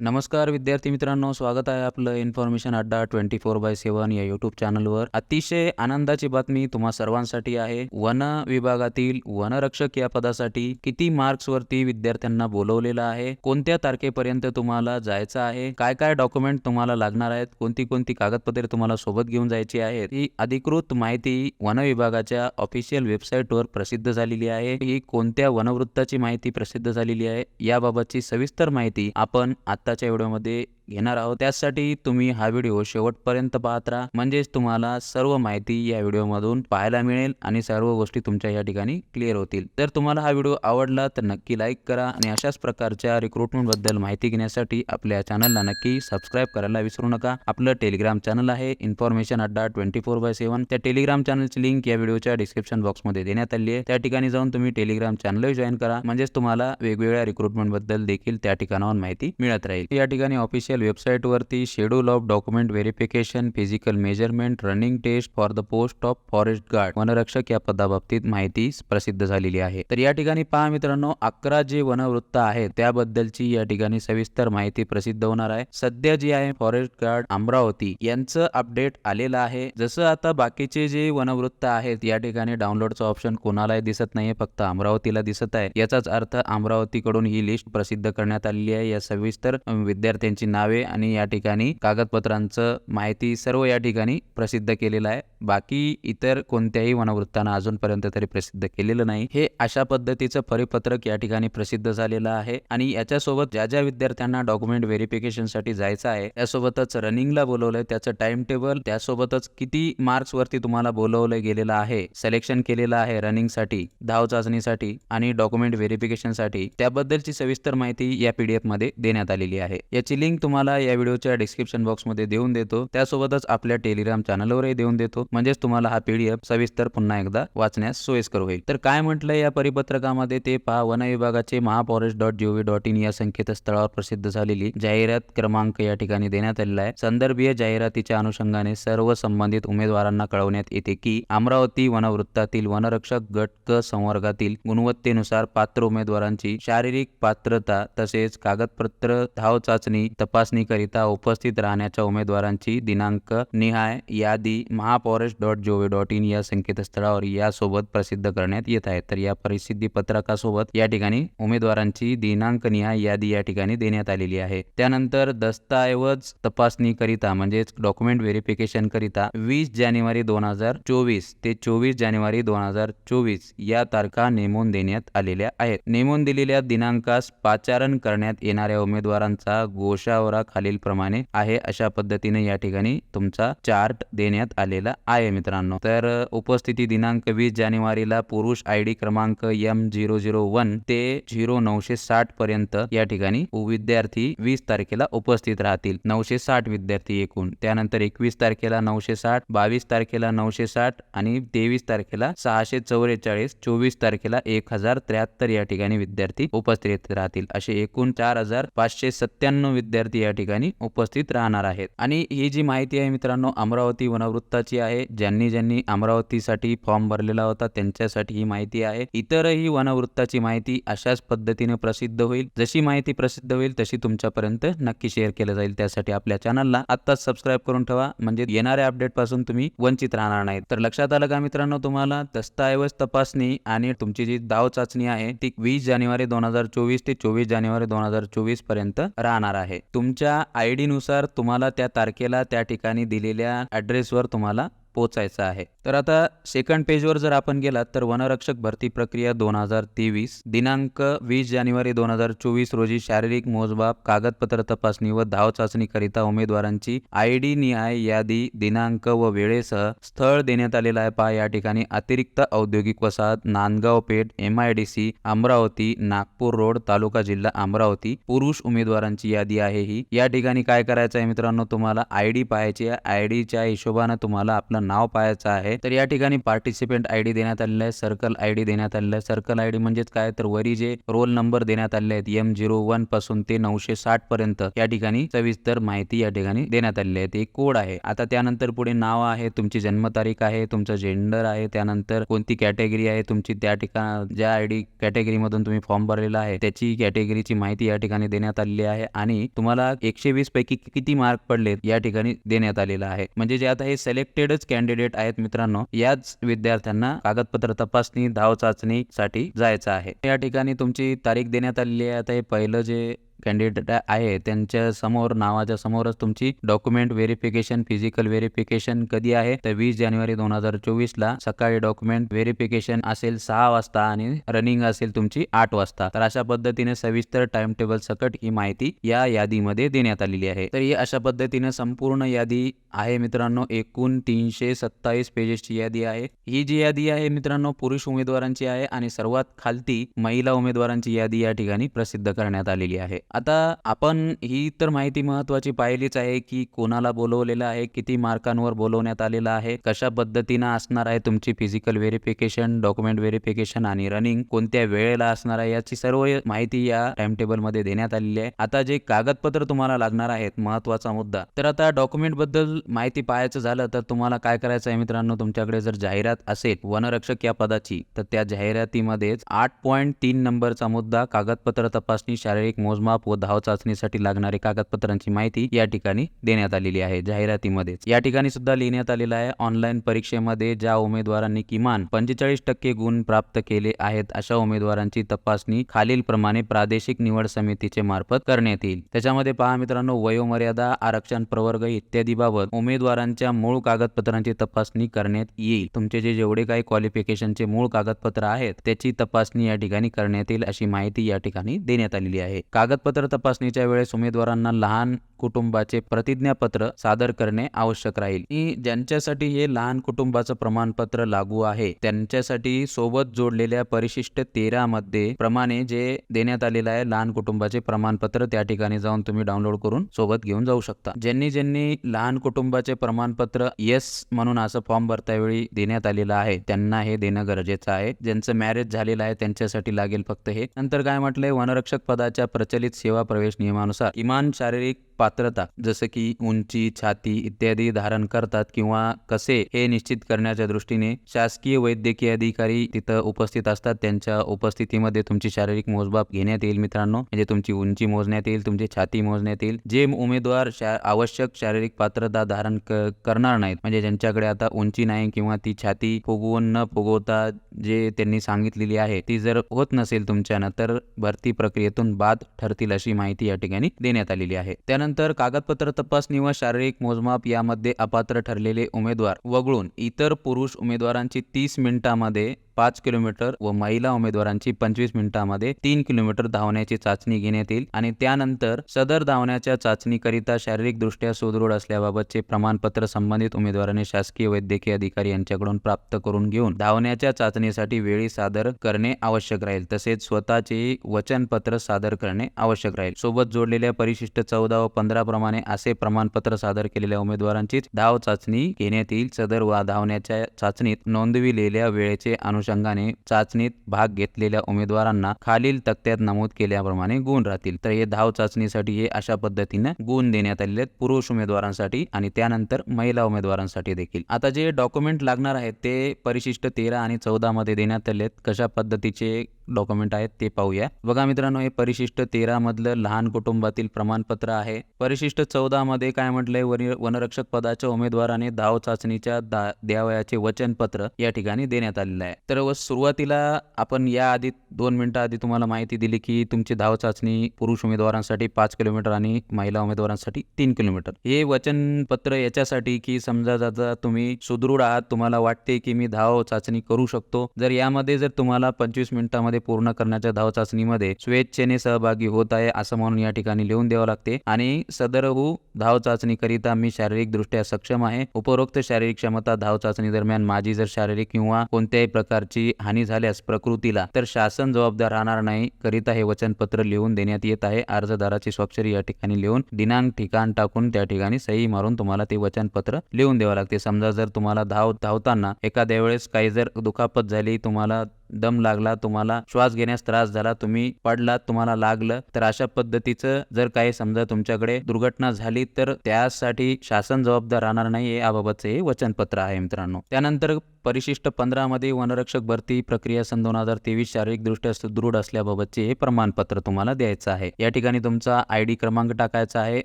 नमस्कार विद्यार्थी मित्रांनो स्वागत आहे आपलं information Adda twenty four by सेवन या युट्यूब चॅनलवर अतिशय आनंदाची बातमी तुम्हा सर्वांसाठी आहे. वन विभागातील वनरक्षक या पदासाठी किती मार्क्स वरती विद्यार्थ्यांना बोलवलेलं आहे? कोणत्या तारखेपर्यंत तुम्हाला जायचं आहे? काय काय डॉक्युमेंट तुम्हाला लागणार आहेत? कोणती कोणती कागदपत्रे तुम्हाला सोबत घेऊन जायची आहेत? ही अधिकृत माहिती वन विभागाच्या ऑफिशियल वेबसाईटवर प्रसिद्ध झालेली आहे. ही कोणत्या वनवृत्ताची माहिती प्रसिद्ध झालेली आहे? याबाबतची सविस्तर माहिती आपण आत्ताच्या व्हिडिओमध्ये घेणार आहोत. त्यासाठी तुम्ही हा व्हिडिओ शेवटपर्यंत पाहत राहा. म्हणजेच तुम्हाला सर्व माहिती या व्हिडिओमधून पाहायला मिळेल आणि सर्व गोष्टी तुमच्या या ठिकाणी क्लिअर होतील. जर तुम्हाला हा व्हिडिओ आवडला तर नक्की लाईक करा आणि अशाच प्रकारच्या रिक्रुटमेंटबद्दल माहिती घेण्यासाठी आपल्या चॅनलला नक्की सबस्क्राईब करायला विसरू नका. आपलं टेलिग्राम चॅनल आहे information Adda twenty four by seven त्या टेलिग्राम चॅनलची लिंक या व्हिडिओच्या डिस्क्रिप्शन बॉक्समध्ये देण्यात आली आहे. त्या ठिकाणी जाऊन तुम्ही टेलिग्राम चॅनलही जॉईन करा. म्हणजेच तुम्हाला वेगवेगळ्या रिक्रुटमेंटबद्दल देखील त्या ठिकाणावर माहिती मिळत राहील. या ठिकाणी official official वेबसाईटवरती schedule of document verification physical measurement running test for the post of forest guard वनरक्षक या पदाबाबतीत माहिती प्रसिद्ध झालेली आहे. तर या ठिकाणी पहा मित्रांनो अकरा जे वनवृत्त आहेत त्याबद्दलची या ठिकाणी सविस्तर माहिती प्रसिद्ध होणार आहे. सध्या जी आहे फॉरेस्ट गार्ड अमरावती यांचं अपडेट आलेलं आहे. जसं आता बाकीचे जे वनवृत्त आहेत या ठिकाणी डाउनलोडचं ऑप्शन कोणालाही दिसत नाहीये फक्त अमरावतीला दिसत आहे. याचाच अर्थ अमरावतीकडून ही लिस्ट प्रसिद्ध करण्यात आलेली आहे. या सविस्तर विद्यार्थ्यांची नाव आणि या ठिकाणी कागदपत्रांचं माहिती सर्व या ठिकाणी प्रसिद्ध केलेलं आहे. बाकी इतर कोणत्याही वनवृत्तानं अजूनपर्यंत तरी प्रसिद्ध केलेलं नाही. हे अशा पद्धतीचं परिपत्रक या ठिकाणी प्रसिद्ध झालेलं आहे आणि याच्यासोबत ज्या ज्या विद्यार्थ्यांना डॉक्युमेंट व्हेरिफिकेशनसाठी जायचं आहे त्यासोबतच रनिंगला बोलवलंय त्याचं टाइम टेबल त्यासोबतच किती मार्क्स वरती तुम्हाला बोलवलं गेलेलं आहे सिलेक्शन केलेलं आहे रनिंगसाठी धाव चाचणीसाठी आणि डॉक्युमेंट व्हेरिफिकेशनसाठी त्याबद्दलची सविस्तर माहिती या पीडीएफमध्ये देण्यात आलेली आहे. याची लिंक तुम्हाला या व्हिडिओच्या डिस्क्रिप्शन बॉक्समध्ये देऊन देतो. त्यासोबतच आपल्या टेलिग्राम चॅनलवरही देऊन देतो. म्हणजेच तुम्हाला हा पीडीएफ सविस्तर पुन्हा एकदा वाचण्यास सोयीस्कर होईल. तर काय म्हटलंय या परिपत्रकामध्ये? ते पहा. वन विभागाचे mahaforest dot G O V dot in या संकेतस्थळावर प्रसिद्ध झालेली जाहिरात क्रमांक या ठिकाणी देण्यात आलेला आहे. संदर्भीय जाहिरातीच्या अनुषंगाने सर्व संबंधित उमेदवारांना कळवण्यात येते की अमरावती वनवृत्तातील वनरक्षक गट क संवर्गातील गुणवत्तेनुसार पात्र उमेदवारांची शारीरिक पात्रता तसेच कागदपत्र धाव चाचणी तपासणीकरिता उपस्थित राहण्याच्या उमेदवारांची दिनांक निहाय यादी महापौरेश dot G O V dot in या संकेतस्थळावर यासोबत प्रसिद्ध करण्यात येत आहे. तर या प्रसिद्धी पत्रकासोबत या ठिकाणी उमेदवारांची दिनांक निहाय यादी या ठिकाणी देण्यात आलेली आहे. त्यानंतर दस्तऐवज तपासणीकरिता म्हणजेच डॉक्युमेंट व्हेरिफिकेशन करिता वीस जानेवारी दोन हजार चोवीस ते चोवीस जानेवारी दोन हजार चोवीस या तारखा नेमून देण्यात आलेल्या आहेत. नेमून दिलेल्या दिनांकास पाचारण करण्यात येणाऱ्या उमेदवारांचा गोशावरा खालील प्रमाणे आहे अशा पद्धतीने या ठिकाणी तुमचा चार्ट देण्यात आलेला आहे मित्रांनो. तर उपस्थिती दिनांक वीस जानेवारीला पुरुष आय डी क्रमांक एम झिरो झिरो वन ते झिरो नऊशे साठ पर्यंत या ठिकाणी विद्यार्थी वीस तारखेला उपस्थित राहतील. नऊशे साठ विद्यार्थी एकूण. त्यानंतर एकवीस तारखेला नऊशे साठ बावीस तारखेला नऊशे साठ आणि तेवीस तारखेला सहाशे चौवेचाळीस चोवीस तारखेला एक हजार त्र्याहत्तर या ठिकाणी विद्यार्थी उपस्थित राहतील. असे एकूण चार हजार पाचशे सत्त्याण्णव विद्यार्थी या ठिकाणी उपस्थित राहणार आहेत. आणि ही जी माहिती आहे मित्रांनो अमरावती वनवृत्ताची आहे. ज्यांनी ज्यांनी अमरावतीसाठी फॉर्म भरलेला होता त्यांच्यासाठी ही माहिती आहे. इतरही वनवृत्ताची माहिती अशाच पद्धतीने प्रसिद्ध होईल. जशी माहिती प्रसिद्ध होईल तशी तुमच्यापर्यंत नक्की शेअर केलं जाईल. त्यासाठी आपल्या चॅनलला आत्ताच सबस्क्राईब करून ठेवा. म्हणजे येणाऱ्या अपडेटपासून तुम्ही वंचित राहणार नाहीत. तर लक्षात आलं का मित्रांनो तुम्हाला? दस्तऐवज तपासणी आणि तुमची जी दाव चाचणी आहे ती वीस जानेवारी दोन हजार चोवीस ते चोवीस जानेवारी दोन हजार चोवीसपर्यंत राहणार आहे. तुमच्या आय डीनुसार तुम्हाला त्या तारखेला त्या ठिकाणी दिलेल्या ॲड्रेसवर तुम्हाला पोचायचं आहे. तर आता सेकंड पेजवर जर आपण गेलात तर वनरक्षक भरती प्रक्रिया दोन हजार तेवीस दिनांक वीस जानेवारी दोन हजार चोवीस रोजी शारीरिक मोजबाप कागदपत्र तपासणी व धाव चाचणीकरिता उमेदवारांची आय डी निहाय यादी दिनांक व वेळेसह स्थळ देण्यात आलेलं आहे. पहा या ठिकाणी अतिरिक्त औद्योगिक वसाहत Nandgaon Peth M I D C Amravati Nagpur road तालुका जिल्हा अमरावती पुरुष उमेदवारांची यादी आहे ही. या ठिकाणी काय करायचं आहे मित्रांनो तुम्हाला आय डी पाहायची आहे. आय डीच्या हिशोबानं तुम्हाला आपलं नाव पाहायचं आहे तर या ठिकाणी पार्टिसिपेंट आय डी देण्यात आलेला आहे सर्कल आय डी देण्यात आलेला आहे. सर्कल आय डी म्हणजेच काय? तर वरी जे रोल नंबर देण्यात आलेले आहेत एम झिरो वनपासून ते नऊशे साठ पर्यंत या ठिकाणी सविस्तर माहिती या ठिकाणी देण्यात आलेली आहे. ते एक कोड आहे. आता त्यानंतर पुढे नाव आहे तुमची जन्मतारीख आहे तुमचं जेंडर आहे त्यानंतर कोणती कॅटेगरी आहे तुमची त्या ठिकाण ज्या आय डी कॅटेगरी मधून तुम्ही फॉर्म भरलेला आहे त्याची कॅटेगरीची माहिती या ठिकाणी देण्यात आलेली आहे आणि तुम्हाला एकशे वीस पैकी किती मार्क पडलेत या ठिकाणी देण्यात आलेलं आहे. म्हणजे जे आता हे सिलेक्टेडच कॅन्डिडेट आहेत मित्रांनो. याच विद्यार्थ्यांना कागदपत्र तपासणी धाव चाचणी साठी जायचं आहे. या ठिकाणी तुमची तारीख देण्यात आलेली आहे. आता हे पहिलं जे कॅन्डिडेट आहे. त्यांच्यासमोर नावाच्या समोरच तुमची डॉक्युमेंट व्हेरिफिकेशन फिजिकल व्हेरिफिकेशन कधी आहे? तर वीस जानेवारी दोन हजार चोवीस ला सकाळी डॉक्युमेंट व्हेरिफिकेशन असेल सहा वाजता आणि रनिंग असेल तुमची आठ वाजता. तर अशा पद्धतीने सविस्तर टाइम टेबल सकट ही माहिती या यादीमध्ये देण्यात आलेली आहे. तर ही अशा पद्धतीने संपूर्ण यादी आहे मित्रांनो. एकूण तीनशे सत्तावीस पेजेसची यादी आहे. ही जी यादी आहे मित्रांनो पुरुष उमेदवारांची आहे आणि सर्वात खालती महिला उमेदवारांची यादी या ठिकाणी प्रसिद्ध करण्यात आलेली आहे. आता आपण ही तर माहिती महत्वाची पाहिलीच आहे की कोणाला बोलवलेलं आहे किती मार्कांवर बोलवण्यात आलेलं आहे कशा पद्धतीनं असणार आहे तुमची फिजिकल व्हेरिफिकेशन डॉक्युमेंट व्हेरिफिकेशन आणि रनिंग कोणत्या वेळेला असणार आहे याची सर्व माहिती या टाइम टेबलमध्ये देण्यात आलेली आहे. आता जे कागदपत्र तुम्हाला लागणार आहेत महत्त्वाचा मुद्दा. तर आता डॉक्युमेंटबद्दल माहिती पाहायचं झालं तर तुम्हाला काय करायचं आहे मित्रांनो? तुमच्याकडे जर जाहिरात असेल वनरक्षक या पदाची तर त्या जाहिरातीमध्येच आठ पॉईंट तीन नंबरचा मुद्दा कागदपत्र तपासणी शारीरिक मोजमाप व धाव चाचणीसाठी लागणारी कागदपत्रांची माहिती या ठिकाणी देण्यात आलेली आहे जाहिरातीमध्येच. या ठिकाणी सुद्धा लिहिण्यात आलेलं आहे ऑनलाईन परीक्षेमध्ये ज्या उमेदवारांनी किमान पंचेचाळीस टक्के गुण प्राप्त केले आहेत अशा उमेदवारांची तपासणी खालीलप्रमाणे प्रादेशिक निवड समितीचे मार्फत करण्यात येईल. त्याच्यामध्ये पहा मित्रांनो वयोमर्यादा आरक्षण प्रवर्ग इत्यादी बाबत उमेदवारांच्या मूळ कागदपत्रांची तपासणी करण्यात येईल. तुमचे जे जेवढे काही क्वालिफिकेशनचे मूळ कागदपत्र आहेत त्याची तपासणी या ठिकाणी करण्यात येईल अशी माहिती या ठिकाणी देण्यात आलेली आहे. कागद कागदपत्र तपासणीच्या वेळेस उमेदवारांना लहान कुटुंबाचे प्रतिज्ञापत्र सादर करणे आवश्यक राहील. आणि ज्यांच्यासाठी हे लहान कुटुंबाचं प्रमाणपत्र लागू आहे त्यांच्यासाठी सोबत जोडलेल्या परिशिष्ट तेरा मध्ये प्रमाणे जे देण्यात आलेलं आहे लहान कुटुंबाचे प्रमाणपत्र त्या ठिकाणी जाऊन तुम्ही डाउनलोड करून सोबत घेऊन जाऊ शकता. ज्यांनी ज्यांनी लहान कुटुंबाचे प्रमाणपत्र येस म्हणून असं फॉर्म भरतावेळी देण्यात आलेलं आहे त्यांना हे देणं गरजेचं आहे. ज्यांचं मॅरेज झालेलं आहे त्यांच्यासाठी लागेल फक्त हे. नंतर काय म्हटलंय? वनरक्षक पदाच्या प्रचलित सेवा प्रवेश नियमानुसार किमान शारीरिक पात्रता जसं की उंची छाती इत्यादी धारण करतात किंवा कसे हे निश्चित करण्याच्या दृष्टीने शासकीय वैद्यकीय अधिकारी तिथं उपस्थित असतात. त्यांच्या उपस्थितीमध्ये तुमची शारीरिक मोजमाप घेण्यात येईल मित्रांनो. म्हणजे तुमची उंची मोजण्यात येईल तुमची छाती मोजण्यात येईल. जे उमेदवार शा आवश्यक शारीरिक पात्रता धारण करणार नाहीत म्हणजे ज्यांच्याकडे आता उंची नाही किंवा ती छाती फुगवून न फुगवता जे त्यांनी सांगितलेली आहे ती जर होत नसेल तुमच्यानं तर भरती प्रक्रियेतून बाद ठरतील अशी माहिती या ठिकाणी देण्यात आलेली आहे. त्यानंतर कागदपत्र तपासणी व शारीरिक मोजमाप यामध्ये अपात्र ठरलेले उमेदवार वगळून इतर पुरुष उमेदवारांची तीस मिनिटांमध्ये पाच किलोमीटर व महिला उमेदवारांची पंचवीस मिनिटांमध्ये तीन किलोमीटर धावण्याची चाचणी घेण्यात येईल आणि त्यानंतर सदर धावण्याच्या चाचणीकरिता शारीरिक दृष्ट्या सुदृढ असल्याबाबतचे प्रमाणपत्र संबंधित उमेदवाराने शासकीय वैद्यकीय अधिकारी यांच्याकडून प्राप्त करून घेऊन धावण्याच्या चाचणीसाठी वेळी सादर करणे आवश्यक राहील. तसेच स्वतःचे वचनपत्र सादर करणे आवश्यक राहील. सोबत जोडलेल्या परिशिष्ट चौदा व पंधरा प्रमाणे असे प्रमाणपत्र सादर केलेल्या उमेदवारांचीच धाव चाचणी घेण्यात येईल. सदर वा धावण्याच्या चाचणीत नोंदविलेल्या वेळेचे अनुषंगाने चाचणीत भाग घेतलेल्या उमेदवारांना खालील तक्त्यात नमूद केल्याप्रमाणे गुण राहतील. तर हे धाव चाचणीसाठी हे अशा पद्धतीने गुण देण्यात आलेले आहेत. पुरुष उमेदवारांसाठी आणि त्यानंतर महिला उमेदवारांसाठी देखील. आता जे डॉक्युमेंट लागणार आहेत ते परिशिष्ट तेरा आणि चौदा मध्ये देण्यात आले आहेत. कशा पद्धतीचे डॉक्युमेंट आहेत ते पाहूया. बघा मित्रांनो हे परिशिष्ट तेरा मधलं लहान कुटुंबातील प्रमाणपत्र आहे. परिशिष्ट चौदा मध्ये काय म्हटलंय? वनरक्षक पदाच्या उमेदवाराने धाव चाचणीच्या द्यावयाचे वचनपत्र या ठिकाणी देण्यात आलेलं आहे. तर व सुरुवातीला आपण या आधी दोन मिनिटं आधी तुम्हाला माहिती दिली की तुमची धाव चाचणी पुरुष उमेदवारांसाठी पाच किलोमीटर आणि महिला उमेदवारांसाठी तीन किलोमीटर. हे वचनपत्र याच्यासाठी की समजा जाता तुम्ही सुदृढ आहात तुम्हाला वाटते की मी धाव चाचणी करू शकतो. जर यामध्ये जर तुम्हाला पंचवीस मिनिटांमध्ये तासामध्ये पूर्ण करण्याच्या धावचाचणीमध्ये स्वेच्छेने सहभागी होत आहे असं म्हणून या ठिकाणी लिहून द्यावं लागते. आणि सदरहू हो, धाव चाचणीकरिता मी शारीरिक दृष्ट्या सक्षम आहे. उपरोक्त शारीरिक क्षमता धाव चाचणी दरम्यान माझी जर शारीरिक किंवा कोणत्याही प्रकारची हानी झाल्यास प्रकृतीला तर शासन जबाबदार राहणार नाही करिता हे वचनपत्र लिहून देण्यात येत आहे. अर्जदाराची स्वाक्षरी या ठिकाणी लिहून दिनांक ठिकाण टाकून त्या ठिकाणी सही मारून तुम्हाला ते वचनपत्र लिहून द्यावं लागते. समजा जर तुम्हाला धाव धावताना एखाद्या वेळेस काही जर दुखापत झाली तुम्हाला दम लागला तुम्हाला श्वास घेण्यास त्रास झाला तुम्ही पडलात तुम्हाला लागलं तर अशा पद्धतीचं जर काही समजा तुमच्याकडे दुर्घटना झाली तर त्यासाठी शासन जबाबदार राहणार नाही याबाबतचं हे वचनपत्र आहे मित्रांनो. त्यानंतर परिशिष्ट पंधरामध्ये वनरक्षक भरती प्रक्रिया सन दोन हजार तेवीस शारीरिकदृष्ट्या सुदृढ असल्याबाबतचे हे प्रमाणपत्र तुम्हाला द्यायचं आहे. या ठिकाणी तुमचा आय डी क्रमांक टाकायचा आहे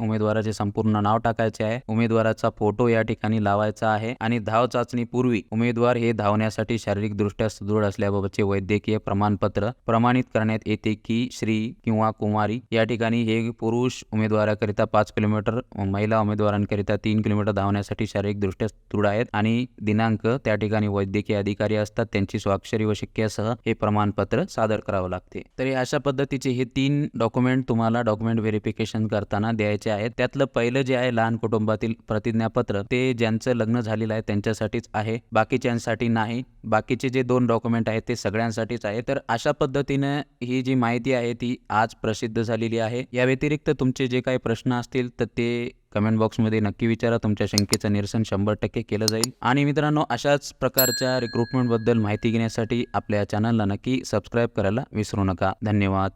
उमेदवाराचे संपूर्ण नाव टाकायचे आहे उमेदवाराचा फोटो या ठिकाणी लावायचा आहे आणि धाव चाचणीपूर्वी उमेदवार हे धावण्यासाठी शारीरिकदृष्ट्या सुदृढ असल्याबाबतचे वैद्यकीय प्रमाणपत्र प्रमाणित करण्यात येते की श्री किंवा कुमारी. या ठिकाणी हे पुरुष उमेदवाराकरिता पाच किलोमीटर महिला उमेदवारांकरिता तीन किलोमीटर धावण्यासाठी शारीरिकदृष्ट्या सुदृढ आहेत आणि दिनांक त्या ठिकाणी वैद्यकीय अधिकारी असतात त्यांची स्वाक्षरी व शिक्क्यासह हे प्रमाणपत्र सादर करावं लागते. तर अशा पद्धतीचे हे तीन डॉक्युमेंट तुम्हाला डॉक्युमेंट व्हेरिफिकेशन करताना द्यायचे आहेत. त्यातलं पहिलं जे आहे लहान कुटुंबातील प्रतिज्ञापत्र ते ज्यांचं लग्न झालेलं आहे त्यांच्यासाठीच आहे. बाकीच्यांसाठी नाही. बाकीचे जे दोन डॉक्युमेंट आहेत ते सगळ्यांसाठीच आहे. तर अशा पद्धतीनं ही जी माहिती आहे ती आज प्रसिद्ध झालेली आहे. या व्यतिरिक्त तुमचे जे काही प्रश्न असतील तर ते कमेंट बॉक्समध्ये नक्की विचारा. तुमच्या शंकेचं निरसन शंभर टक्के केलं जाईल. आणि मित्रांनो अशाच प्रकारच्या रिक्रुटमेंटबद्दल माहिती घेण्यासाठी आपल्या चॅनलला नक्की सबस्क्राईब करायला विसरू नका. धन्यवाद.